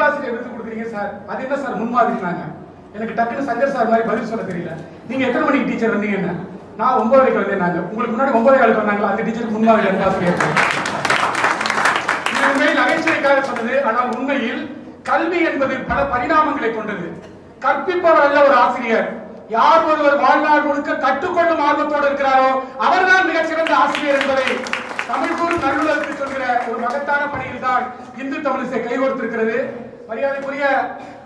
அன்பாசிரியர் விருது கொடுக்குறீங்க சார். அது என்ன சார் முன்மாதிரினாங்க? எனக்கு டக்குன்னு சங்கர் சார் மாதிரி பதில் சொல்ல தெரியல. நீங்க எத்தனை மணிக்கு டீச்சர் வந்தீங்க என்ன? நான் ஒன்பதரைக்கு வந்தேன் நாங்க. உங்களுக்கு முன்னாடி ஒன்பதே காலுக்கு வந்தாங்களா அந்த டீச்சருக்கு முன்மாதிரி அன்பாசிரியர் இது உண்மையில் நகைச்சுவைக்காக சொன்னது. ஆனால் உண்மையில் கல்வி என்பது பல பரிணாமங்களை கொண்டது. கற்பிப்பவர் அல்ல ஒரு ஆசிரியர். யார் ஒருவர் வாழ்நாள் முழுக்க கற்றுக்கொள்ளும் ஆர்வத்தோடு இருக்கிறாரோ அவர்தான் மிகச்சிறந்த ஆசிரியர் என்பதை தமிழ் நல்லுலகத்தில் சொல்கிற ஒரு மகத்தான பணியில் தான் இந்து தமிழிசை கைகோர்த்திருக்கிறது மரியாதைக்குரிய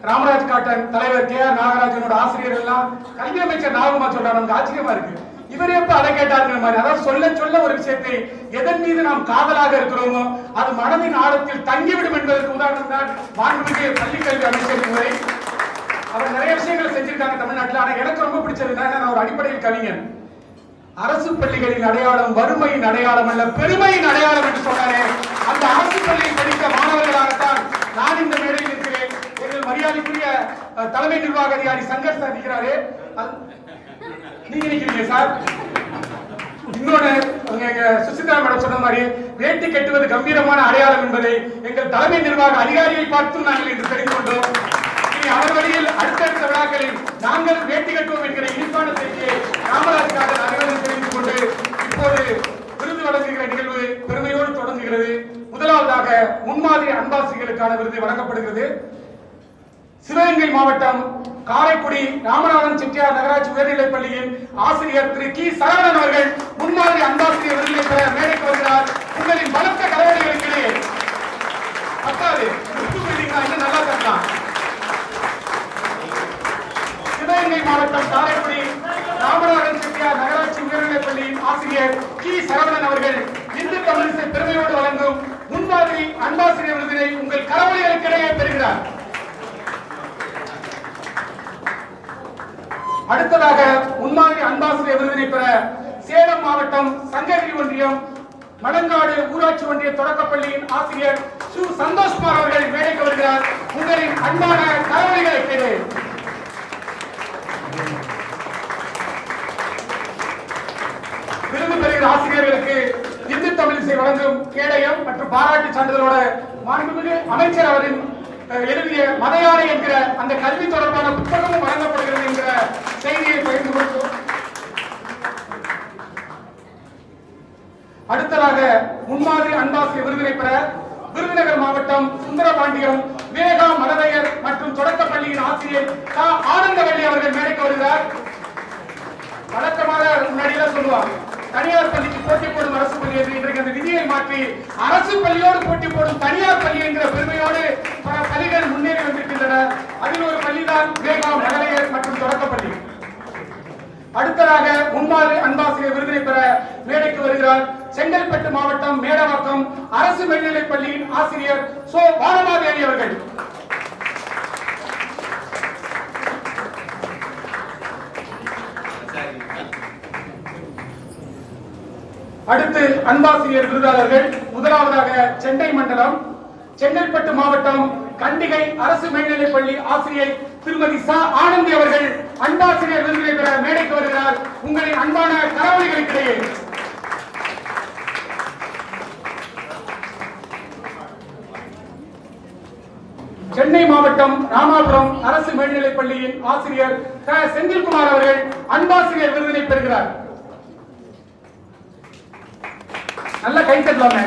ராமராஜ் காட்டன் தலைவர் கே ஆர் நாகராஜனோட ஆசிரியர் எல்லாம் கல்வி அமைச்சர் நாகமா சொல்றாரு நமக்கு ஆச்சரியமா இருக்கு. இவர் எப்ப அதை கேட்டாருங்கிற மாதிரி அதாவது சொல்ல சொல்ல ஒரு விஷயத்தை எதன் மீது நாம் காதலாக இருக்கிறோமோ அது மனதின் ஆழத்தில் தங்கிவிடும் என்பதற்கு உதாரணம் தான் மாண்புமிகு பள்ளி கல்வி அமைச்சர் முறை அவர் நிறைய விஷயங்கள் செஞ்சிருக்காங்க தமிழ்நாட்டுல. ஆனா எனக்கு ரொம்ப பிடிச்சது நான் ஒரு அடிப்படையில் கவிஞன். அரசு பள்ளிகளின் அடையாளம் வறுமையின் அடையாளம் அல்ல பெருமையின் அடையாளம் என்று சொன்னாரே அந்த அரசு பள்ளியில் படித்த மாணவர்களாகத்தான் நான் இந்த மேடையில் இருக்கிறேன் எங்கள் மரியாதைக்குரிய அஹ், தலைமை நிர்வாக அதிகாரி சங்கர் சார் நிற்கிறாரு நீங்க நிக்கிறீங்க சார்? இன்னொன்னு சுசிதா மேடம் சொன்ன மாதிரி வேட்டி கட்டுவது கம்பீரமான அடையாளம் என்பதை எங்கள் தலைமை நிர்வாக அதிகாரியை பார்த்தும் நாங்கள் இன்று தெரிந்து கொண்டோம். அவர் வழியில் அடுத்தடுத்த விழாக்களில் நாங்கள் வேட்டி கட்டுவோம் என்கிற இனிப்பான செய்தியை ராமராஜுக்காக அனைவரும் தெரிந்து கொண்டு இப்போது விருது வழங்குகிற நிகழ்வு பெருமையோடு தொடங்குகிறது. முதலாவதாக முன்மாதிரி அன்பாசிகளுக்கான விருது வழங்கப்படுகிறது. சிவகங்கை மாவட்டம் காரைக்குடி ராமநாதன் செட்டியார் நகராட்சி உயர்நிலைப் பள்ளியின் ஆசிரியர் திரு கி. சரவணன் அவர்கள் முன்மாதிரி அந்தாசிரியர் விருதினை பெற மேடைக்கு வருகிறார். உங்களின் பலத்த கலவரங்களுக்கு பத்தாது. இன்னும் நல்லா கட்டலாம். சிவகங்கை மாவட்டம் காரைக்குடி ராமநாதன் செட்டியார் நகராட்சி உயர்நிலைப் பள்ளியின் ஆசிரியர் கி. சரவணன் அவர்கள் இந்து தமிழிசை பெருமையோடு வழங்கும் முன்மாதிரி அன்பாசிரியர் விருதினை உங்கள் கலவரங்களுக்கிடையே பெறுகிறார் அடுத்ததாக முன்மாதிரி அன்பாசிரியர் விருதினை பெற சேலம் மாவட்டம் சங்ககிரி ஒன்றியம் மணங்காடு ஊராட்சி ஒன்றிய தொடக்கப்பள்ளியின் ஆசிரியர் சு. சந்தோஷ்குமார் அவர்கள் மேடைக்கு வருகிறார். உங்களின் அன்பான கலவரிகளை கேடு விருது பெறுகிற ஆசிரியர்களுக்கு இந்து தமிழிசை வழங்கும் கேடயம் மற்றும் பாராட்டு சான்றிதழோட மாண்புமிகு அமைச்சர் அவரின் எழுதிய மதையானை என்கிற அந்த கல்வி தொடர்பான புத்தகமும் வழங்கப்படுகிறது என்கிற செய்தியை பகிர்ந்து கொடுத்தோம் அடுத்ததாக முன்மாதிரி அன்பாசிய விருதினை பெற விருதுநகர் மாவட்டம் சுந்தரபாண்டியம் விவேகா மலரையர் மற்றும் தொடக்க பள்ளியின் ஆசிரியர் கா. ஆனந்தவள்ளி அவர்கள் மேடைக்கு வருகிறார். வழக்கமாக முன்னாடியெல்லாம் சொல்லுவாங்க தனியார் பள்ளிக்கு போட்டி போடும் அரசு பள்ளி என்று இன்றைக்கு அந்த விதியை மாற்றி அரசு பள்ளியோடு போட்டி போடும் தனியார் பள்ளி என்கிற பெருமையோடு முன்னாள் அன்பாசிரியர் விருதினை பெற மேடைக்கு வருகிறார். செங்கல்பட்டு மாவட்டம் மேடவாக்கம் அரசு மேல்நிலைப் பள்ளியின் ஆசிரியர் சோ வானமாதேவி அவர்கள். அடுத்து அன்பாசிரியர் விருதாளர்கள். முதலாவதாக சென்னை மண்டலம். செங்கல்பட்டு மாவட்டம் கண்டிகை அரசு மேல்நிலைப் பள்ளி ஆசிரியர் திருமதி ச ஆனந்தி அவர்கள் அன்பாசிரியர் விருதினை பெற மேடைக்கு வருகிறார். உங்களின் அன்பான கரவழிகளுக்கிடையே சென்னை மாவட்டம் ராமாபுரம் அரசு மேல்நிலைப் பள்ளியின் ஆசிரியர் க. செந்தில்குமார் அவர்கள் அன்பாசிரியர் விருதினை பெறுகிறார். நல்ல கை தட்டலாமே